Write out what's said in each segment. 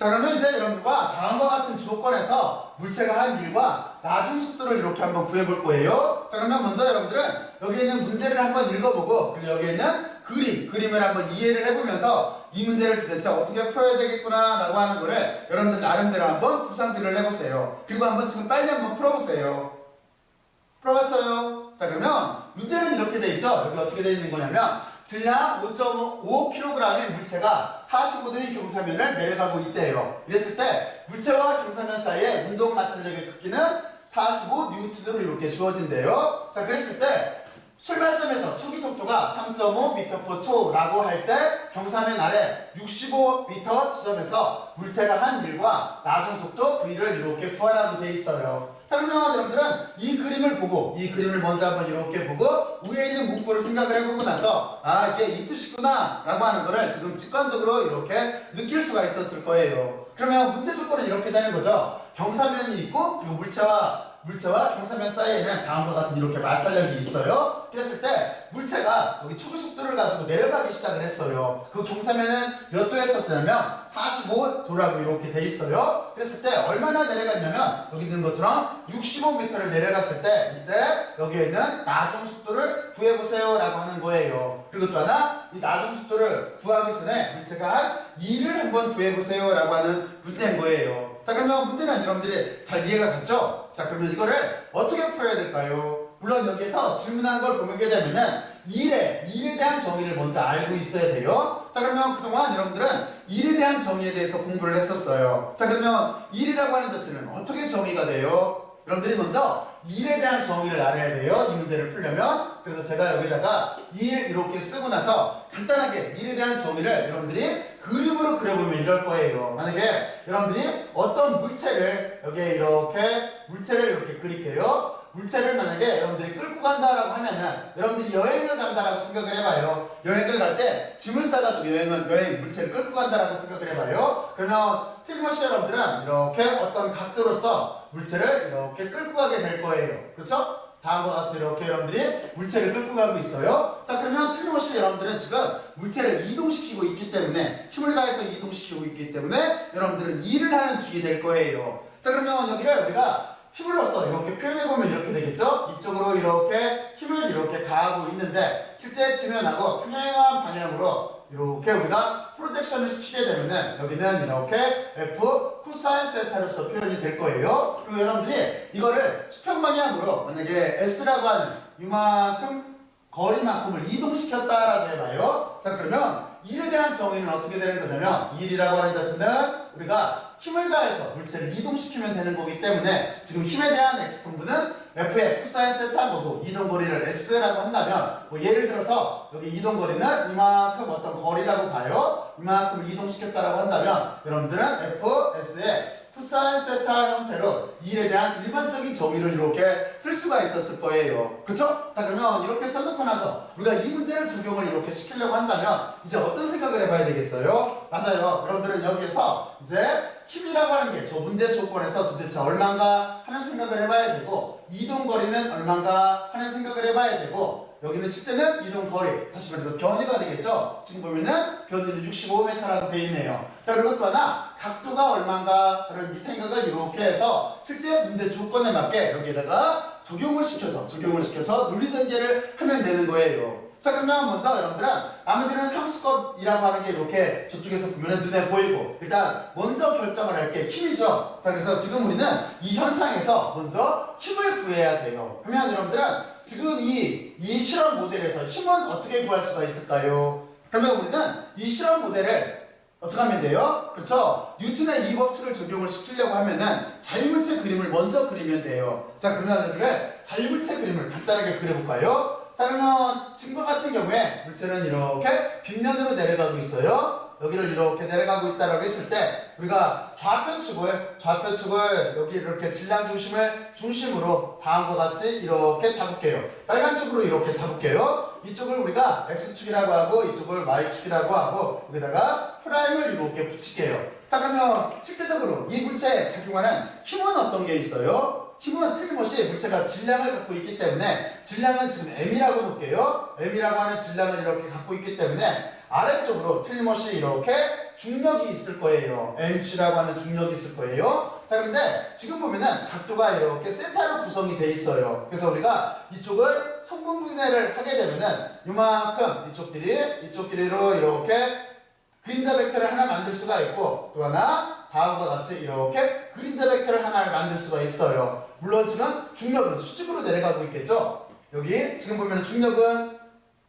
자 그러면 이제 여러분들과 다음과 같은 조건에서 물체가 한 일과 나중 속도를 이렇게 한번 구해볼 거예요. 자 그러면 먼저 여러분들은 여기 있는 문제를 한번 읽어보고 그리고 여기 있는 그림, 그림을 한번 이해를 해보면서 이 문제를 도대체 어떻게 풀어야 되겠구나 라고 하는 거를 여러분들 나름대로 한번 구상들을 해보세요. 그리고 한번 지금 빨리 한번 풀어보세요. 풀어봤어요. 자 그러면 문제는 이렇게 돼 있죠. 여기 어떻게 돼 있는 거냐면 질량 5.5kg의 물체가 45도의 경사면을 내려가고 있대요. 이랬을 때 물체와 경사면 사이의 운동 마찰력의 크기는 45N으로 이렇게 주어진대요. 자 그랬을 때 출발점에서 초기 속도가 3.5m 초라고 할 때 경사면 아래 65m 지점에서 물체가 한 일과 나중 속도 V를 이렇게 구하라고 돼 있어요. 자 그러면 여러분들은 이 그림을 보고 이 그림을 먼저 한번 이렇게 보고 위에 있는 문구를 생각을 해보고 나서 아 이게 이 뜻이구나 라고 하는 거를 지금 직관적으로 이렇게 느낄 수가 있었을 거예요. 그러면 문제 조건은 이렇게 되는 거죠. 경사면이 있고 그리고 물체와 물체와 경사면 사이에는 다음과 같은 이렇게 마찰력이 있어요. 그랬을 때 물체가 여기 초기 속도를 가지고 내려가기 시작을 했어요. 그 경사면은 몇 도에 썼냐면 45도라고 이렇게 돼 있어요. 그랬을 때 얼마나 내려갔냐면 여기 있는 것처럼 65m를 내려갔을 때 이때 여기에 있는 나중 속도를 구해보세요 라고 하는 거예요. 그리고 또 하나 이 나중 속도를 구하기 전에 물체가 한 2를 한번 구해보세요 라고 하는 문제인 거예요. 자 그러면 문제는 여러분들이 잘 이해가 갔죠? 자 그러면 이거를 어떻게 풀어야 될까요? 물론 여기에서 질문한 걸 보게 되면은 일에 일에 대한 정의를 먼저 알고 있어야 돼요. 자 그러면 그동안 여러분들은 일에 대한 정의에 대해서 공부를 했었어요. 자 그러면 일이라고 하는 자체는 어떻게 정의가 돼요? 여러분들이 먼저 일에 대한 정의를 알아야 돼요. 이 문제를 풀려면. 그래서 제가 여기다가 일 이렇게 쓰고 나서 간단하게 일에 대한 정의를 여러분들이 그림으로 그려보면 이럴 거예요. 만약에 여러분들이 어떤 물체를 여기에 이렇게 물체를 이렇게 그릴게요. 물체를 만약에 여러분들이 끌고 간다라고 하면은 여러분들이 여행을 간다라고 생각을 해봐요. 여행을 갈 때 짐을 싸가지고 여행은 여행 물체를 끌고 간다라고 생각을 해봐요. 그러면 틀림없이 여러분들은 이렇게 어떤 각도로서 물체를 이렇게 끌고 가게 될 거예요. 그렇죠? 다음과 같이 이렇게 여러분들이 물체를 끌고 가고 있어요. 자 그러면 틀림없이 여러분들은 지금 물체를 이동시키고 있기 때문에 힘을 가해서 이동시키고 있기 때문에 여러분들은 일을 하는 중이 될 거예요. 자 그러면 여기를 우리가 힘으로써 이렇게 표현해보면 이렇게 되겠죠? 이쪽으로 이렇게 힘을 이렇게 가하고 있는데 실제 지면하고 평행한 방향으로 이렇게 우리가 프로젝션을 시키게 되면은 여기는 이렇게 F 코사인 세타로서 표현이 될 거예요. 그리고 여러분들이 이거를 수평 방향으로 만약에 S라고 하는 이만큼 거리만큼을 이동시켰다라고 해봐요. 자 그러면 일에 대한 정의는 어떻게 되는 거냐면 일이라고 하는 자체는 우리가 힘을 가해서 물체를 이동시키면 되는 거기 때문에 지금 힘에 대한 x성분은 f의 코사인 세타인 거고 이동거리를 s라고 한다면 뭐 예를 들어서 여기 이동거리는 이만큼 어떤 거리라고 봐요. 이만큼을 이동시켰다라고 한다면 여러분들은 f, s의 코사인 세타 형태로 일에 대한 일반적인 정의를 이렇게 쓸 수가 있었을 거예요. 그렇죠? 자 그러면 이렇게 써놓고 나서 우리가 이 문제를 적용을 이렇게 시키려고 한다면 이제 어떤 생각을 해봐야 되겠어요? 맞아요. 여러분들은 여기에서 이제 힘이라고 하는 게 저 문제 조건에서 도대체 얼마인가 하는 생각을 해봐야 되고 이동거리는 얼마인가 하는 생각을 해봐야 되고 여기는 실제는 이동 거리 다시 말해서 변이가 되겠죠. 지금 보면은 변이는 65m라고 되어 있네요. 자 그리고 또 하나 각도가 얼마인가 그런 이 생각을 이렇게 해서 실제 문제 조건에 맞게 여기에다가 적용을 시켜서 적용을 시켜서 논리전개를 하면 되는 거예요. 자 그러면 먼저 여러분들은 나머지는 상수법이라고 하는 게 이렇게 저쪽에서 보면 눈에 보이고 일단 먼저 결정을 할 게 힘이죠. 자 그래서 지금 우리는 이 현상에서 먼저 힘을 구해야 돼요. 그러면 여러분들은 지금 이, 이 실험 모델에서 힘은 어떻게 구할 수가 있을까요? 그러면 우리는 이 실험 모델을 어떻게 하면 돼요? 그렇죠? 뉴턴의 이 법칙을 적용을 시키려고 하면은 자유물체 그림을 먼저 그리면 돼요. 자 그러면 여기를 자유물체 그림을 간단하게 그려볼까요? 자 그러면 지금과 같은 경우에 물체는 이렇게 빗면으로 내려가고 있어요. 여기를 이렇게 내려가고 있다라고 했을 때 우리가 좌표축을 좌표축을 여기 이렇게 질량 중심을 중심으로 다음과 같이 이렇게 잡을게요. 빨간 축으로 이렇게 잡을게요. 이쪽을 우리가 x축이라고 하고 이쪽을 y축이라고 하고 여기다가 프라임을 이렇게 붙일게요. 자 그러면 실제적으로 이 물체에 작용하는 힘은 어떤 게 있어요? 힘은 틀림없이 물체가 질량을 갖고 있기 때문에 질량은 지금 m이라고 놓을게요. m이라고 하는 질량을 이렇게 갖고 있기 때문에 아래쪽으로 틀림없이 이렇게 중력이 있을 거예요. mg라고 하는 중력이 있을 거예요. 자, 그런데 지금 보면은 각도가 이렇게 세타로 구성이 돼 있어요. 그래서 우리가 이쪽을 성분분해를 하게 되면은 이만큼 이쪽끼리 이쪽끼리로 이렇게 그림자 벡터를 하나 만들 수가 있고 또 하나 다음과 같이 이렇게 그림자 벡터를 하나를 만들 수가 있어요. 물론 지금 중력은 수직으로 내려가고 있겠죠. 여기 지금 보면 중력은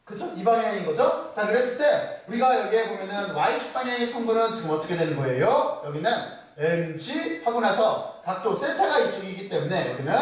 그쵸? 이 방향인 거죠? 자 그랬을 때 우리가 여기에 보면은 y축 방향의 성분은 지금 어떻게 되는 거예요? 여기는 mg 하고 나서 각도 세타가 이쪽이기 때문에 여기는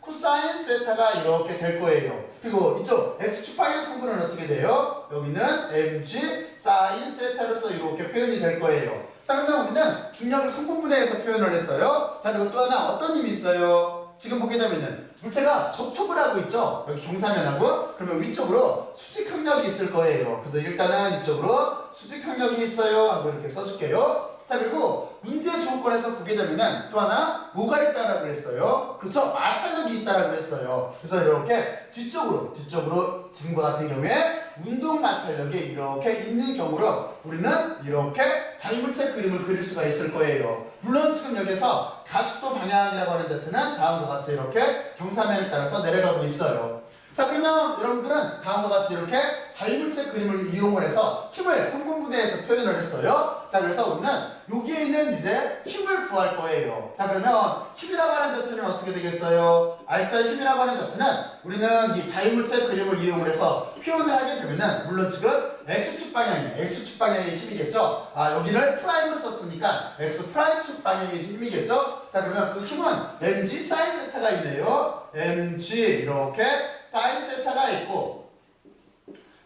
코사인 세타가 이렇게 될 거예요. 그리고 이쪽 x축 방향 성분은 어떻게 돼요? 여기는 mg 사인 세타로서 이렇게 표현이 될 거예요. 자 그러면 우리는 중력을 성분분해해서 표현을 했어요. 자 그리고 또 하나 어떤 힘이 있어요? 지금 보게 되면은 물체가 접촉을 하고 있죠. 여기 경사면하고 그러면 위쪽으로 수직 항력이 있을 거예요. 그래서 일단은 이쪽으로 수직 항력이 있어요 하고 이렇게 써줄게요. 자 그리고 문제 조건에서 보게 되면은 또 하나 뭐가 있다라고 그랬어요. 그렇죠? 마찰력이 있다라고 그랬어요. 그래서 이렇게 뒤쪽으로 뒤쪽으로 지금과 같은 경우에 운동 마찰력이 이렇게 있는 경우로 우리는 이렇게 자유물체 그림을 그릴 수가 있을 거예요. 물론 지금 여기서 가속도 방향이라고 하는 자체는 다음과 같이 이렇게 경사면에 따라서 내려가고 있어요. 자 그러면 여러분들은 다음과 같이 이렇게 자유물체 그림을 이용을 해서 힘을 성분분해해서 표현을 했어요. 자 그래서 우리는 여기에 있는 이제 힘을 구할 거예요. 자 그러면 힘이라고 하는 자체는 어떻게 되겠어요? 알짜 힘이라고 하는 자체는 우리는 이 자유물체 그림을 이용을 해서 표현을 하게 되면은 물론 지금 x축 방향이 x축 방향의 힘이겠죠. 아 여기를 프라임으로 썼으니까 x 프라임축 방향의 힘이겠죠. 자 그러면 그 힘은 mg 사인 세타가 있네요. mg 이렇게 사인 세타가 있고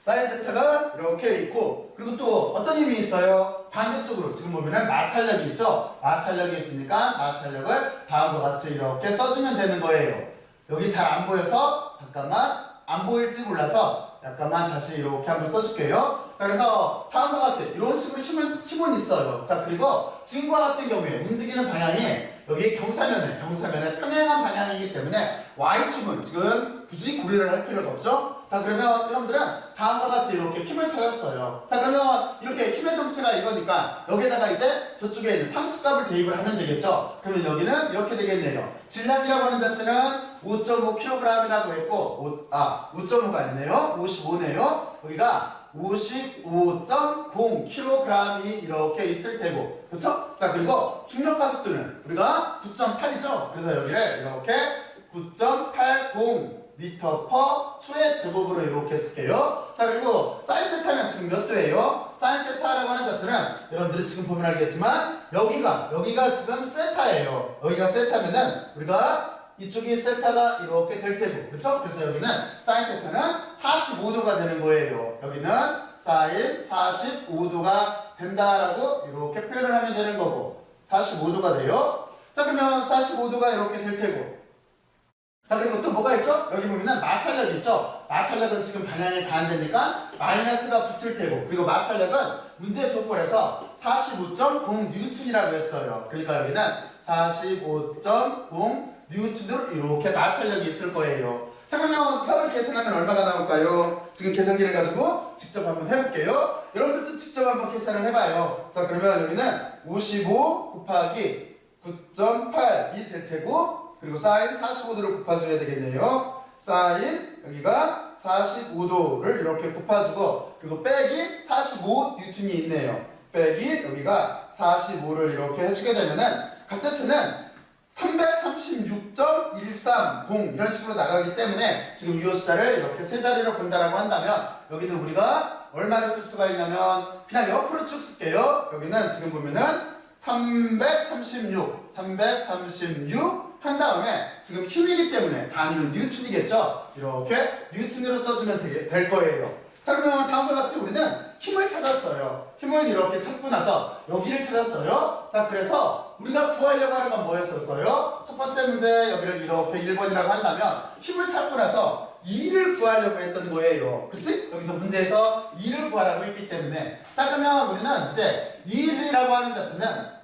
사인 세타가 이렇게 있고 그리고 또 어떤 힘이 있어요? 반대쪽으로 지금 보면은 마찰력이 있죠? 마찰력이 있으니까 마찰력을 다음과 같이 이렇게 써주면 되는 거예요. 여기 잘 안 보여서 잠깐만 안 보일지 몰라서 약간만 다시 이렇게 한번 써줄게요. 자 그래서 다음과 같이 이런 식으로 힘은, 힘은 있어요. 자 그리고 지금과 같은 경우에 움직이는 방향이 여기 경사면에 경사면에 평행한 방향이기 때문에 y축은 지금 굳이 고려를 할 필요가 없죠. 자 그러면 여러분들은 다음과 같이 이렇게 힘을 찾았어요. 자 그러면 이렇게 힘의 정체가 이거니까 여기다가 이제 저쪽에 있는 상수값을 대입을 하면 되겠죠. 그러면 여기는 이렇게 되겠네요. 질량이라고 하는 자체는 5.5kg이라고 했고 오- 아 5.5가 아니네요. 55네요. 여기가 55.0kg이 이렇게 있을 테고 그렇죠? 자 그리고 중력 가속도는 우리가 9.8이죠. 그래서 여기를 이렇게 9.80 미터 퍼 초의 제곱으로 이렇게 쓸게요. 자 그리고 사인 세타는 지금 몇 도예요? 사인 세타라고 하는 자체는 여러분들이 지금 보면 알겠지만 여기가 여기가 지금 세타예요. 여기가 세타면은 우리가 이쪽이 세타가 이렇게 될 테고 그렇죠? 그래서 여기는 사인 세타는 45도가 되는 거예요. 여기는 사인 45도가 된다라고 이렇게 표현을 하면 되는 거고 45도가 돼요. 자 그러면 45도가 이렇게 될 테고 자 그리고 또 뭐가 있죠? 여기 보면은 마찰력 있죠? 마찰력은 지금 방향이 반대니까 마이너스가 붙을 테고 그리고 마찰력은 문제 조건에서 45.0 뉴턴이라고 했어요. 그러니까 여기는 45.0 뉴턴으로 이렇게 마찰력이 있을 거예요. 자 그러면 이걸 계산하면 얼마가 나올까요? 지금 계산기를 가지고 직접 한번 해볼게요. 여러분들도 직접 한번 계산을 해봐요. 자 그러면 여기는 55 곱하기 9.8이 될 테고 그리고 사인 45도를 곱아줘야 되겠네요. 사인 여기가 45도를 이렇게 곱아주고 그리고 빼기 45 뉴턴이 있네요. 빼기 여기가 45를 이렇게 해주게 되면은 값자체는 336.130 이런 식으로 나가기 때문에 지금 이 숫자를 이렇게 세 자리로 본다라고 한다면 여기는 우리가 얼마를 쓸 수가 있냐면 그냥 옆으로 쭉 쓸게요. 여기는 지금 보면은 336, 336 한 다음에 지금 힘이기 때문에 단위는 뉴턴이겠죠. 이렇게 뉴턴으로 써주면 되게, 될 거예요. 자 그러면 다음과 같이 우리는 힘을 찾았어요. 힘을 이렇게 찾고 나서 여기를 찾았어요. 자 그래서 우리가 구하려고 하는 건 뭐였었어요? 첫 번째 문제 여기를 이렇게 1번이라고 한다면 힘을 찾고 나서 2를 구하려고 했던 거예요. 그렇지? 여기서 문제에서 2를 구하라고 했기 때문에 자 그러면 우리는 이제 2라고 하는 자체는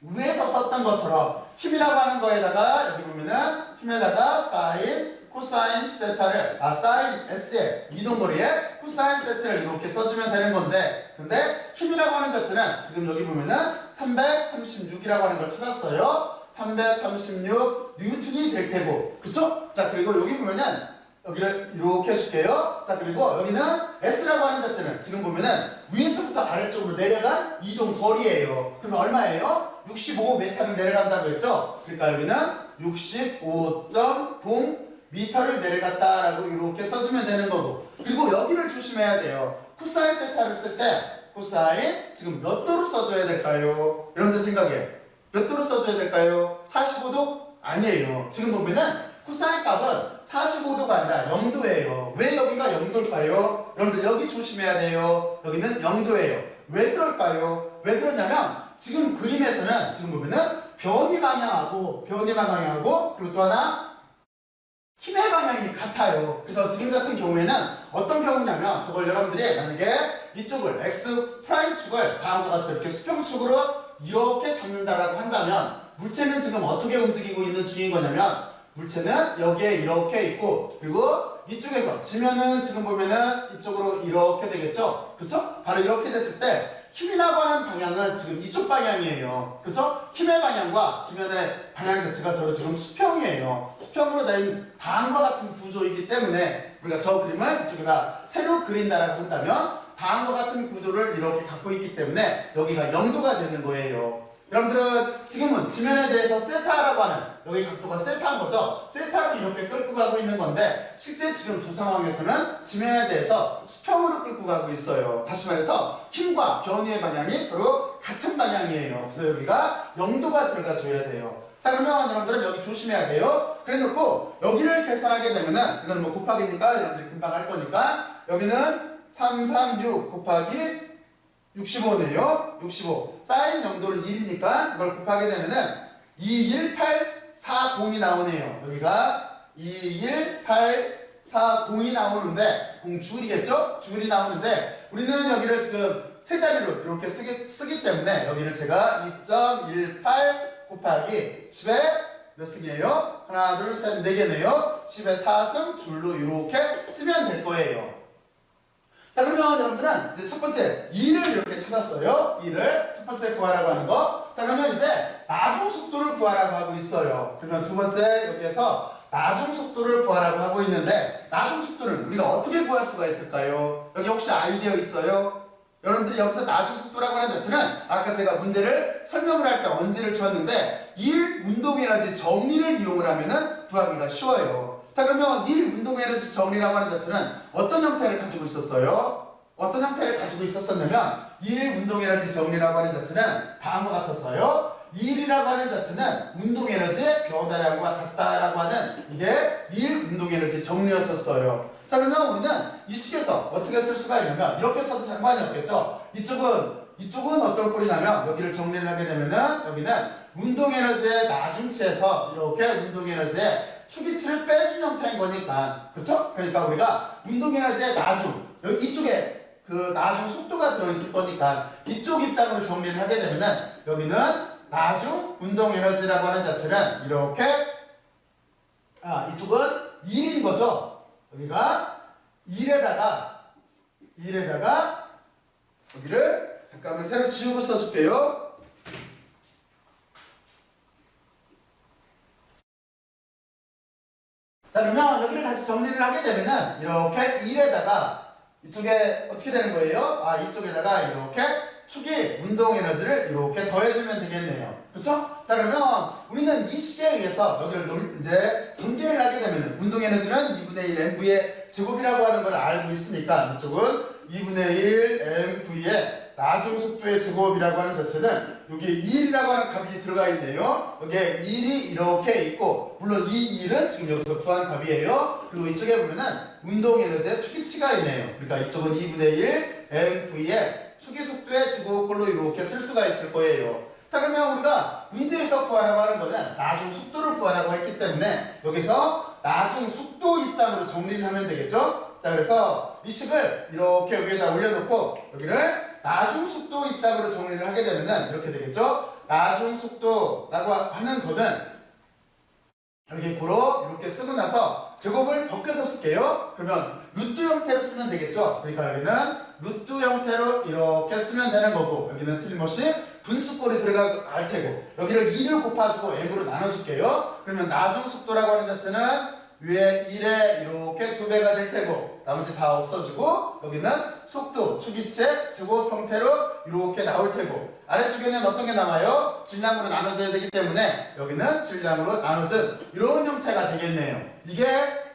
위에서 썼던 것처럼 힘이라고 하는 거에다가 여기 보면은 힘에다가 사인 코사인 세타를 아 사인 S의 이동거리에 코사인 세타를 이렇게 써주면 되는 건데 근데 힘이라고 하는 자체는 지금 여기 보면은 336이라고 하는 걸 찾았어요 336 뉴턴이 될 테고 그쵸? 자 그리고 여기 보면은 여기를 이렇게 해줄게요 자 그리고 여기는 S라고 하는 자체는 지금 보면은 위에서부터 아래쪽으로 내려간 이동 거리예요 그러면 얼마예요? 65m를 내려간다고 했죠? 그러니까 여기는 65.0 미터를 내려갔다라고 이렇게 써주면 되는 거고 그리고 여기를 조심해야 돼요 코사인 세타를 쓸 때 코사인 지금 몇 도로 써줘야 될까요? 여러분들 생각에 몇 도로 써줘야 될까요? 45도? 아니에요 지금 보면은 코사인 값은 45도가 아니라 0도예요 왜 여기가 0도일까요? 여러분들 여기 조심해야 돼요 여기는 0도예요 왜 그럴까요? 왜 그러냐면 지금 그림에서는 지금 보면은 변이 방향하고 변이 방향하고 그리고 또 하나 힘의 방향이 같아요. 그래서 지금 같은 경우에는 어떤 경우냐면 저걸 여러분들이 만약에 이쪽을 x 프라임 축을 다음과 같이 이렇게 수평축으로 이렇게 잡는다라고 한다면 물체는 지금 어떻게 움직이고 있는 중인 거냐면 물체는 여기에 이렇게 있고 그리고 이쪽에서 지면은 지금 보면은 이쪽으로 이렇게 되겠죠? 그렇죠? 바로 이렇게 됐을 때 힘이라고 하는 방향은 지금 이쪽 방향이에요. 그렇죠? 힘의 방향과 지면의 방향 자체가 서로 지금 수평이에요. 수평으로 된 다음과 같은 구조이기 때문에 우리가 저 그림을 이쪽에다 새로 그린다라고 한다면 다음과 같은 구조를 이렇게 갖고 있기 때문에 여기가 0도가 되는 거예요. 여러분들은 지금은 지면에 대해서 세타라고 하는 여기 각도가 세타인 거죠. 세타로 이렇게 끌고 가고 있는 건데 실제 지금 저 상황에서는 지면에 대해서 수평으로 끌고 가고 있어요. 다시 말해서 힘과 변이의 방향이 서로 같은 방향이에요. 그래서 여기가 0도가 들어가 줘야 돼요. 자 그러면 여러분들은 여기 조심해야 돼요. 그래 놓고 여기를 계산하게 되면은 이건 뭐 곱하기니까 여러분들이 금방 할 거니까 여기는 336 곱하기 65네요. 65. 사인 영도를 1이니까 이걸 곱하게 되면은 21840이 나오네요. 여기가 21840이 나오는데 공 줄이겠죠? 줄이 나오는데 우리는 여기를 지금 세 자리로 이렇게 쓰기, 쓰기 때문에 여기를 제가 2.18 곱하기 10에 몇 승이에요? 하나, 둘, 셋, 네 개네요. 10에 4승 줄로 이렇게 쓰면 될 거예요. 자 그러면 여러분들은 이제 첫 번째 2를 이렇게 찾았어요 2를 첫 번째 구하라고 하는 거 자 그러면 이제 나중 속도를 구하라고 하고 있어요 그러면 두 번째 여기에서 나중 속도를 구하라고 하고 있는데 나중 속도는 우리가 어떻게 구할 수가 있을까요? 여기 혹시 아이디어 있어요? 여러분들이 여기서 나중 속도라고 하는 자체는 아까 제가 문제를 설명을 할 때 언지를 주었는데 1 운동 에너지 정리를 이용을 하면은 구하기가 쉬워요 자 그러면 1 운동 에너지 정리라고 하는 자체는 어떤 형태를 가지고 있었어요? 어떤 형태를 가지고 있었었냐면 1 운동 에너지 정리라고 하는 자체는 다음과 같았어요. 1이라고 하는 자체는 운동 에너지의 변화량과 같다라고 하는 이게 1 운동 에너지 정리였었어요. 자 그러면 우리는 이 식에서 어떻게 쓸 수가 있냐면 이렇게 써도 상관이 없겠죠. 이쪽은 이쪽은 어떤 꼴이냐면 여기를 정리를 하게 되면은 여기는 운동 에너지의 나중치에서 이렇게 운동 에너지의 초기치를 빼준 형태인 거니까. 그렇죠? 그러니까 우리가 운동 에너지의 나중 여기 이쪽에 그 나중 속도가 들어있을 거니까 이쪽 입장으로 정리를 하게 되면은 여기는 나중 운동 에너지라고 하는 자체는 이렇게 아 이쪽은 1인 거죠? 여기가 1에다가 1에다가 여기를 잠깐만 새로 지우고 써줄게요 자 그러면 여기를 다시 정리를 하게 되면은 이렇게 1에다가 이쪽에 어떻게 되는 거예요? 아 이쪽에다가 이렇게 축이 운동 에너지를 이렇게 더해주면 되겠네요. 그렇죠? 자 그러면 우리는 이 식에 의해서 여기를 놀, 이제 전개를 하게 되면 운동 에너지는 2분의 1 mv의 제곱이라고 하는 걸 알고 있으니까 이쪽은 2분의 1 mv의 나중 속도의 제곱이라고 하는 자체는 여기에 1이라고 하는 값이 들어가 있네요. 여기에 1이 이렇게 있고 물론 이 1은 지금 여기서 구한 값이에요. 그리고 이쪽에 보면은 운동 에너지의 초기치가 있네요. 그러니까 이쪽은 2분의 1 mv의 초기 속도의 제곱꼴로 이렇게 쓸 수가 있을 거예요. 자 그러면 우리가 문제에서 구하라고 하는 거는 나중 속도를 구하라고 했기 때문에 여기서 나중 속도 입장으로 정리를 하면 되겠죠? 자 그래서 이 식을 이렇게 위에다 올려놓고 여기를 나중 속도 입장으로 정리를 하게 되면은 이렇게 되겠죠? 나중 속도라고 하는 거는 여기 고로 이렇게 쓰고 나서 제곱을 벗겨서 쓸게요. 그러면 루트 형태로 쓰면 되겠죠. 그러니까 여기는 루트 형태로 이렇게 쓰면 되는 거고 여기는 틀림없이 분수꼴이 들어갈 테고 여기를 2를 곱해주고 m으로 나눠줄게요. 그러면 나중 속도라고 하는 자체는 위에 1에 이렇게 두 배가 될 테고 나머지 다 없어지고 여기는 속도 초기체 제곱 형태로 이렇게 나올 테고 아래쪽에는 어떤 게 남아요? 질량으로 나눠져야 되기 때문에 여기는 질량으로 나눠진 이런 형태가 되겠네요. 이게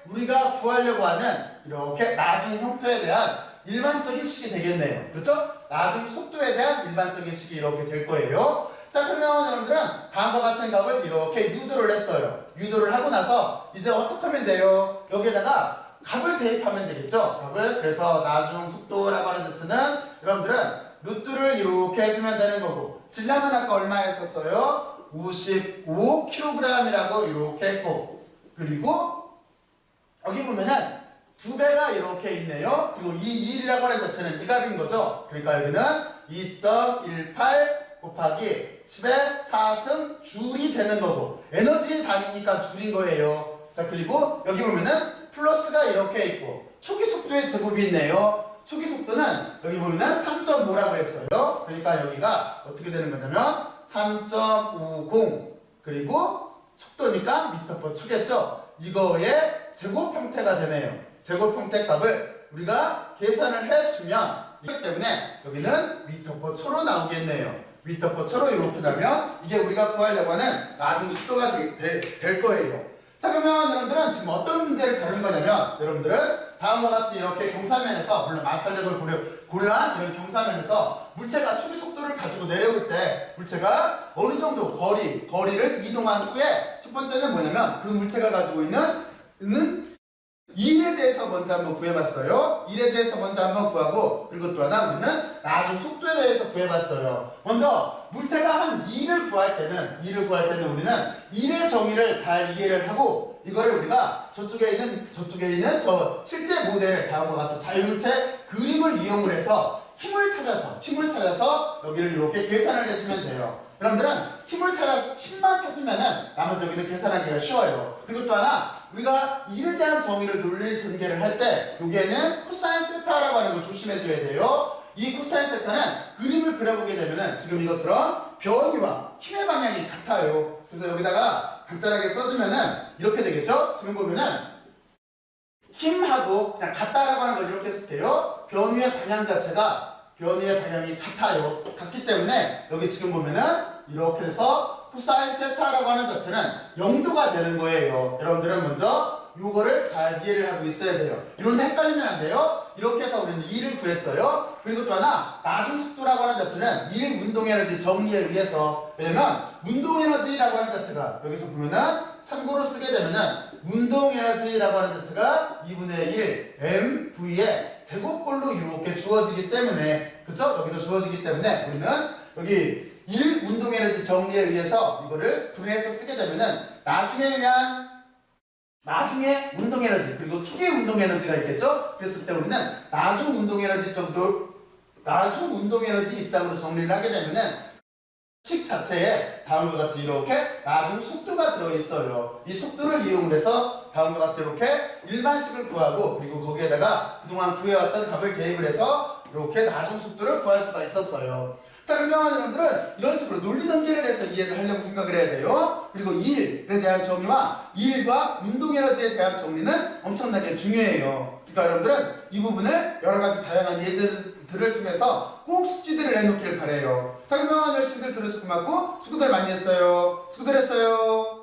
우리가 구하려고 하는 이렇게 나중 형태에 대한 일반적인 식이 되겠네요. 그렇죠? 나중 속도에 대한 일반적인 식이 이렇게 될 거예요. 자 그러면 여러분들은 다음과 같은 값을 이렇게 유도를 했어요. 유도를 하고 나서 이제 어떻게 하면 돼요? 여기에다가 값을 대입하면 되겠죠? 값을 그래서 나중 속도라고 하는 자체는 여러분들은 루트를 이렇게 해주면 되는 거고 질량은 아까 얼마 했었어요? 55kg이라고 이렇게 했고 그리고 여기 보면은 두 배가 이렇게 있네요. 그리고 이 1이라고 하는 자체는 이 값인 거죠. 그러니까 여기는 2.18 곱하기 10의 4승 줄이 되는 거고 에너지 단위니까 줄인 거예요. 자 그리고 여기 보면은 플러스가 이렇게 있고 초기 속도의 제곱이 있네요. 초기 속도는 여기 보면은 3.5라고 했어요. 그러니까 여기가 어떻게 되는 거냐면 3.50 그리고 속도니까 미터 퍼 초겠죠. 이거의 제곱 형태가 되네요. 제곱 형태 값을 우리가 계산을 해주면 이기 때문에 여기는 미터 퍼 초로 나오겠네요. 초로 이렇게 나면 이게 우리가 구하려고 하는 나중 속도가 되- 되- 될 거예요. 자 그러면 여러분들은 지금 어떤 문제를 다룬 거냐면 여러분들은 다음과 같이 이렇게 경사면에서 물론 마찰력을 고려, 고려한 이런 경사면에서 물체가 초기 속도를 가지고 내려올 때 물체가 어느 정도 거리 거리를 이동한 후에 첫 번째는 뭐냐면 그 물체가 가지고 있는 는 일에 대해서 먼저 한번 구해봤어요. 일에 대해서 먼저 한번 구하고 그리고 또 하나 우리는 나중 속도에 대해서 구해봤어요. 먼저 물체가 한 2를 구할 때는 2를 구할 때는 우리는 1의 정의를 잘 이해를 하고 이거를 우리가 저쪽에 있는 저쪽에 있는 저 실제 모델 다음과 같이 자유물체 그림을 이용을 해서 힘을 찾아서 힘을 찾아서 여기를 이렇게 계산을 해주면 돼요. 여러분들은 힘을 찾아서 힘만 찾으면은 나머지 여기는 계산하기가 쉬워요. 그리고 또 하나 우리가 일에 대한 정의를 논리 전개를 할 때 여기에는 코사인 세타라고 하는 걸 조심해 줘야 돼요. 이 코사인 세타는 그림을 그려보게 되면은 지금 이것처럼 변이와 힘의 방향이 같아요. 그래서 여기다가 간단하게 써주면은 이렇게 되겠죠? 지금 보면은 힘하고 그냥 같다라고 하는 걸 이렇게 쓸게요. 변위의 방향 자체가 변위의 방향이 같아요. 같기 때문에 여기 지금 보면은 이렇게 해서 코사인 세타라고 하는 자체는 0도가 되는 거예요. 여러분들은 먼저 이거를 잘 이해를 하고 있어야 돼요. 이런데 헷갈리면 안 돼요. 이렇게 해서 우리는 2를 구했어요. 그리고 또 하나 나중 속도라고 하는 자체는 1 운동 에너지 정리에 의해서 왜냐면 운동 에너지라고 하는 자체가 여기서 보면은 참고로 쓰게 되면은 운동 에너지라고 하는 자체가 2분의 1 mv의 제곱꼴로 이렇게 주어지기 때문에 그쵸? 여기도 주어지기 때문에 우리는 여기 1 운동 에너지 정리에 의해서 이거를 분해해서 쓰게 되면은 나중에 의한 나중에 운동 에너지 그리고 초기 운동 에너지가 있겠죠? 그랬을 때 우리는 나중 운동 에너지 정도 나중 운동 에너지 입장으로 정리를 하게 되면은 식 자체에 다음과 같이 이렇게 나중 속도가 들어있어요. 이 속도를 이용해서 다음과 같이 이렇게 일반식을 구하고 그리고 거기에다가 그동안 구해왔던 값을 대입을 해서 이렇게 나중 속도를 구할 수가 있었어요. 자 그러면 여러분들은 이런 식으로 논리 전개를 해서 이해를 하려고 생각을 해야 돼요. 그리고 일에 대한 정의와 일과 운동 에너지에 대한 정리는 엄청나게 중요해요. 그러니까 여러분들은 이 부분을 여러 가지 다양한 예제들을 통해서 꼭 숙지들을 해놓기를 바래요. 자 그러면 열심히들 들으시고 맞고 수고들 많이 했어요. 수고들 했어요.